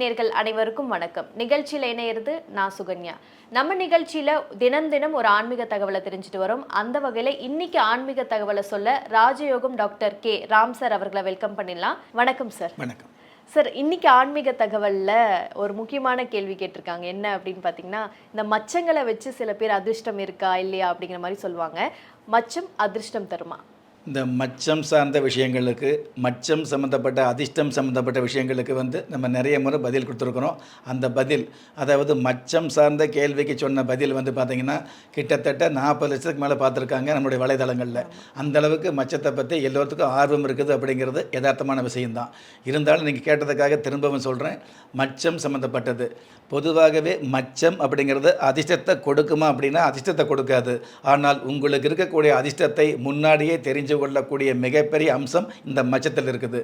நேர்கள் அனைவருக்கும் வணக்கம். நிகழ்ச்சியில் இணையிறது நான் சுகன்யா. நம்ம நிகழ்ச்சியில தினம் தினம் ஒரு ஆன்மீக தகவலை தெரிஞ்சுட்டு வரோம். அந்த வகையில இன்னைக்கு ஆன்மீக தகவலை சொல்ல ராஜயோகம் டாக்டர் கே. ராம் சார் அவர்களை வெல்கம் பண்ணிடலாம். வணக்கம் சார். வணக்கம். சார் இன்னைக்கு ஆன்மீக தகவல்ல ஒரு முக்கியமான கேள்வி கேட்டிருக்காங்க. என்ன அப்படின்னு பார்த்தீங்கன்னா இந்த மச்சங்களை வச்சு சில பேர் அதிர்ஷ்டம் இருக்கா இல்லையா அப்படிங்கிற மாதிரி சொல்லுவாங்க. மச்சம் அதிர்ஷ்டம் தருமா? இந்த மச்சம் சார்ந்த விஷயங்களுக்கு மச்சம் சம்மந்தப்பட்ட அதிர்ஷ்டம் சம்மந்தப்பட்ட விஷயங்களுக்கு வந்து நம்ம நிறைய முறை பதில் கொடுத்துருக்குறோம். அந்த பதில் அதாவது மச்சம் சார்ந்த கேள்விக்கு சொன்ன பதில் வந்து பார்த்திங்கன்னா கிட்டத்தட்ட நாற்பது லட்சத்துக்கு மேலே பார்த்துருக்காங்க நம்மளுடைய வலைதளங்களில். அந்தளவுக்கு மச்சத்தை பற்றி எல்லோருத்துக்கும் ஆர்வம் இருக்குது அப்படிங்கிறது யதார்த்தமான விஷயம்தான். இருந்தாலும் நீங்கள் கேட்டதுக்காக திரும்பவும் சொல்கிறேன் மச்சம் சம்மந்தப்பட்டது பொதுவாகவே மச்சம் அப்படிங்கிறது அதிர்ஷ்டத்தை கொடுக்குமா அப்படின்னா அதிர்ஷ்டத்தை கொடுக்காது. ஆனால் உங்களுக்கு இருக்கக்கூடிய அதிர்ஷ்டத்தை முன்னாடியே தெரிஞ்சு கொள்ளக்கூடிய மிகப்பெரிய அம்சம் இந்த மச்சத்தில் இருக்குது.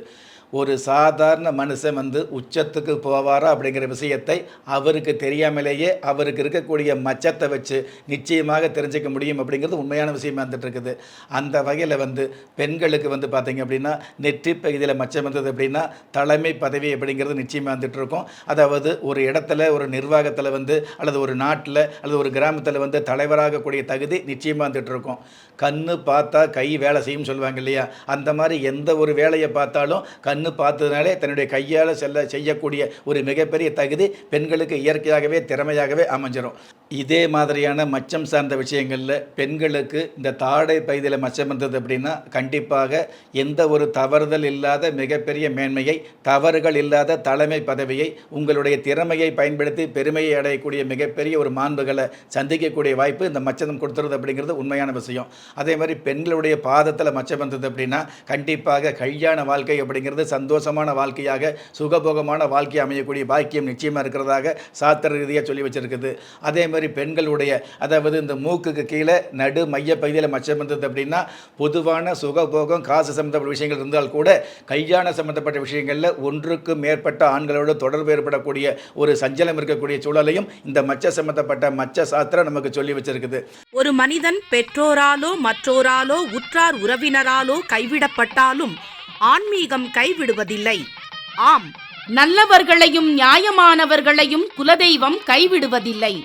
ஒரு சாதாரண மனுஷன் வந்து உச்சத்துக்கு போவாரா அப்படிங்கிற விஷயத்தை அவருக்கு தெரியாமலேயே அவருக்கு இருக்கக்கூடிய மச்சத்தை வச்சு நிச்சயமாக தெரிஞ்சுக்க முடியும் அப்படிங்கிறது உண்மையான விஷயமா வந்துட்டு இருக்குது அந்த வகையில் வந்து பெண்களுக்கு வந்து பார்த்திங்க அப்படின்னா நெற்றி பகுதியில் மச்சம் வந்தது அப்படின்னா தலைமை பதவி அப்படிங்கிறது நிச்சயமாக வந்துட்டு இருக்கும் அதாவது ஒரு இடத்துல ஒரு நிர்வாகத்தில் வந்து அல்லது ஒரு நாட்டில் அல்லது ஒரு கிராமத்தில் வந்து தலைவராகக்கூடிய தகுதி நிச்சயமாக வந்துட்டு இருக்கும் கண்ணு பார்த்தா கை வேலை செய்யும் சொல்லுவாங்க இல்லையா? அந்த மாதிரி எந்த ஒரு வேலையை பார்த்தாலும் கண் கண்ணு பார்த்ததுனாலே தன்னுடைய கையால் செல்ல செய்யக்கூடிய ஒரு மிகப்பெரிய தகுதி பெண்களுக்கு இயற்கையாகவே திறமையாகவே அமைஞ்சிரும். இதே மாதிரியான மச்சம் சார்ந்த விஷயங்களில் பெண்களுக்கு இந்த தாடை பகுதியில் மச்சம் வந்தது அப்படின்னா கண்டிப்பாக எந்த ஒரு தவறுதல் இல்லாத மிகப்பெரிய மேன்மையை தவறுகள் இல்லாத தலைமை பதவியை உங்களுடைய திறமையை பயன்படுத்தி பெருமையை அடையக்கூடிய மிகப்பெரிய ஒரு மாண்புகளை சந்திக்கக்கூடிய வாய்ப்பு இந்த மச்சம் கொடுத்துருது அப்படிங்கிறது உண்மையான விஷயம். அதே மாதிரி பெண்களுடைய பாதத்தில் மச்சம் வந்தது அப்படின்னா கண்டிப்பாக கல்யாண வாழ்க்கை அப்படிங்கிறது சந்தோஷமான வாழ்க்கையாக சுகபோகமான வாழ்க்கை அமையக்கூடிய பாக்கியம் நிச்சயமாக இருக்கிறதாக சாத்திர ரீதியாக சொல்லி வச்சிருக்குது. அதே மாதிரி பெண்களுடைய அதாவது இந்த மூக்குக்கு கீழே நடு மைய பகுதியில் மச்சம் இருந்தது அப்படின்னா பொதுவான சுகபோகம் காசு சம்மந்தப்பட்ட விஷயங்கள் இருந்தால் கூட கல்யாண சம்மந்தப்பட்ட விஷயங்களில் ஒன்றுக்கு மேற்பட்ட ஆண்களோடு தொடர்பு ஏற்படக்கூடிய ஒரு சஞ்சலம் இருக்கக்கூடிய சூழலையும் இந்த மச்ச சம்மந்தப்பட்ட மச்ச சாத்திரம் நமக்கு சொல்லி வச்சிருக்குது. ஒரு மனிதன் பெற்றோராலோ மற்றோராலோ உற்றார் உறவினராலோ கைவிடப்பட்டாலும் ஆன்மீகம் கைவிடுவதில்லை. ஆம் நல்லவர்களையும் நியாயமானவர்களையும் குலதெய்வம் கைவிடுவதில்லை.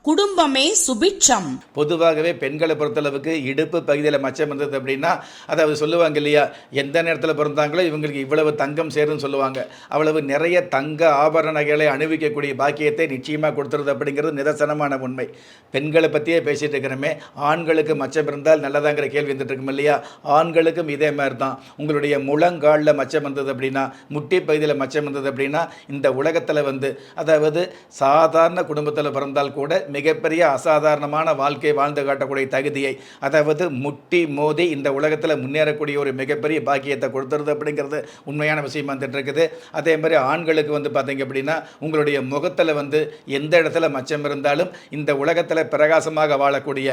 குடும்பமே சுபிட்சம். பொதுவாகவே பெண்களை பொறுத்தளவுக்கு இடுப்பு பகுதியில் மச்சம் இருந்தது அப்படின்னா அதாவது சொல்லுவாங்க இல்லையா எந்த நேரத்தில் பிறந்தாங்களோ இவங்களுக்கு இவ்வளவு தங்கம் சேரும்னு சொல்லுவாங்க. அவ்வளவு நிறைய தங்க ஆபரணங்களை அணிவிக்கக்கூடிய பாக்கியத்தை நிச்சயமாக கொடுத்துருது அப்படிங்கிறது நிதர்சனமான உண்மை. பெண்களை பற்றியே பேசிகிட்டு இருக்கிறோமே ஆண்களுக்கு மச்சம் இருந்தால் நல்லதாங்கிற கேள்வி வந்துட்டு இருக்கும் இல்லையா? ஆண்களுக்கும் இதே மாதிரி தான் உங்களுடைய முழங்காலில் மச்சம் இருந்தது அப்படின்னா முட்டி பகுதியில் மச்சம் இருந்தது அப்படின்னா இந்த உலகத்தில் வந்து அதாவது சாதாரண குடும்பத்தில் பிறந்தால் கூட மிகப்பெரிய அசாதாரணமான வாழ்க்கை வாழ்ந்து காட்டக்கூடிய தகுதியை அதாவது முட்டி மோதி இந்த உலகத்தில் முன்னேறக்கூடிய ஒரு மிகப்பெரிய பாக்கியத்தை கொடுத்துருது அப்படிங்கிறது உண்மையான விஷயம் வந்துட்டு இருக்குது அதே மாதிரி ஆண்களுக்கு வந்து பார்த்தீங்க அப்படின்னா உங்களுடைய முகத்தில் வந்து எந்த இடத்துல மச்சம் இருந்தாலும் இந்த உலகத்தில் பிரகாசமாக வாழக்கூடிய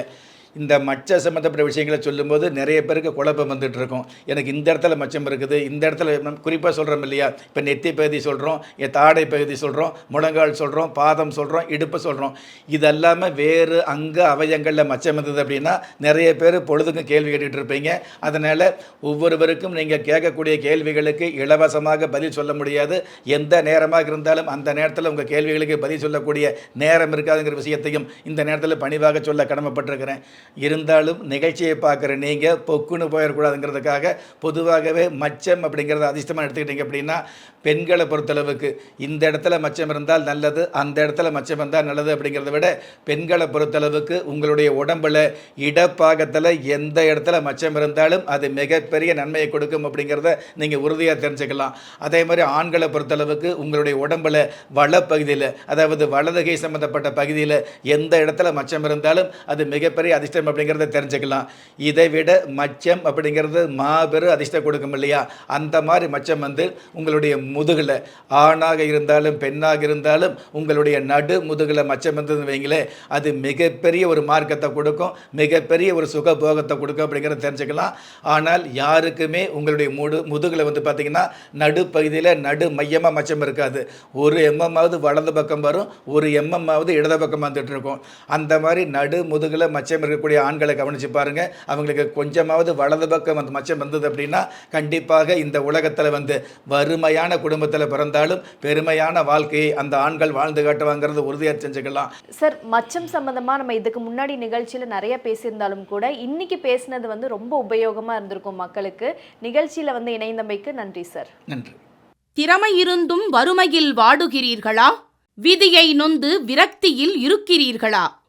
இந்த மச்ச சம்மந்தப்பட்ட விஷயங்களை சொல்லும்போது நிறைய பேருக்கு குழப்பம் வந்துட்டு இருக்கும். எனக்கு இந்த இடத்துல மச்சம் இருக்குது இந்த இடத்துல குறிப்பாக சொல்கிறோம் இல்லையா? இப்போ நெத்தி பகுதி சொல்கிறோம் என் தாடை பகுதி சொல்கிறோம் முழங்கால் சொல்கிறோம் பாதம் சொல்கிறோம் இடுப்பு சொல்கிறோம் இதெல்லாமல் வேறு அங்க அவயங்களில் மச்சம் இருந்தது அப்படின்னா நிறைய பேர் பொழுதுக்கும் கேள்வி கேட்டுகிட்டு இருப்பீங்க. அதனால் ஒவ்வொருவருக்கும் நீங்கள் கேட்கக்கூடிய கேள்விகளுக்கு இலவசமாக பதில் சொல்ல முடியாது. எந்த நேரமாக இருந்தாலும் அந்த நேரத்தில் உங்கள் கேள்விகளுக்கு பதில் சொல்லக்கூடிய நேரம் இருக்காதுங்கிற விஷயத்தையும் இந்த நேரத்தில் பணிவாக சொல்ல கடமைப்பட்டிருக்கிறேன். இருந்தாலும் நிகழ்ச்சியை பார்க்குற நீங்கள் பொக்குன்னு போயிடக்கூடாதுங்கிறதுக்காக பொதுவாகவே மச்சம் அப்படிங்கிறத அதிர்ஷ்டமாக எடுத்துக்கிட்டீங்க அப்படின்னா பெண்களை பொறுத்தளவுக்கு இந்த இடத்துல மச்சம் இருந்தால் நல்லது அந்த இடத்துல மச்சம் இருந்தால் நல்லது அப்படிங்கிறத விட பெண்களை பொறுத்தளவுக்கு உங்களுடைய உடம்புல இடப்பாகத்தில் எந்த இடத்துல மச்சம் இருந்தாலும் அது மிகப்பெரிய நன்மையை கொடுக்கும் அப்படிங்கிறத நீங்கள் உறுதியாக தெரிஞ்சுக்கலாம். அதே மாதிரி ஆண்களை பொறுத்தளவுக்கு உங்களுடைய உடம்பில் வளப்பகுதியில் அதாவது வலதுகை சம்பந்தப்பட்ட பகுதியில் எந்த இடத்துல மச்சம் இருந்தாலும் அது மிகப்பெரிய அதிர்ஷ்டம் அப்படிங்கிறத தெரிஞ்சுக்கலாம். இதை விட மச்சம் அப்படிங்கிறது மாபெரும் அதிர்ஷ்டம் கொடுக்கும் இல்லையா? அந்த மாதிரி மச்சம் வந்து உங்களுடைய முதுகில் ஆணாக இருந்தாலும் பெண்ணாக இருந்தாலும் உங்களுடைய நடு முதுகில் மச்சம் இருந்ததுன்னு வைங்களேன் அது மிகப்பெரிய ஒரு மார்க்கத்தை கொடுக்கும் மிகப்பெரிய ஒரு சுக போகத்தை கொடுக்கும் அப்படிங்கிறத தெரிஞ்சுக்கலாம். ஆனால் யாருக்குமே உங்களுடைய முடு முதுகில் வந்து பார்த்தீங்கன்னா நடுப்பகுதியில் நடு மையமாக மச்சம் இருக்காது. ஒரு எம்எம்மாவது வலது பக்கம் வரும் ஒரு எம்எம்மாவது இடது பக்கம் வந்துட்டு இருக்கும். அந்த மாதிரி நடு முதுகில் மச்சம் இருக்கக்கூடிய ஆண்களை கவனித்து பாருங்க. அவங்களுக்கு கொஞ்சமாவது வலது பக்கம் அந்த மச்சம் வந்தது அப்படின்னா கண்டிப்பாக இந்த உலகத்தில் வந்து வறுமையான குடும்பத்தில் பிறந்தாலும் பெருமையான வாழ்க்கையை அந்த ஆண்கள் வாழ்ந்து காட்டுவாங்கிறது உறுதியாக செஞ்சுக்கலாம். சார் மச்சம் சம்பந்தமா நம்ம இதுக்கு முன்னாடி நிகழ்ச்சியில நிறைய பேசியிருந்தாலும் கூட இன்னைக்கு பேசினது வந்து ரொம்ப உபயோகமா இருந்திருக்கும் மக்களுக்கு. நிகழ்ச்சியில வந்து இணைந்தமைக்கு நன்றி சார். நன்றி. திறமை இருந்தும் வறுமையில் வாடுகிறீர்களா? விதியை நொந்து விரக்தியில் இருக்கிறீர்களா?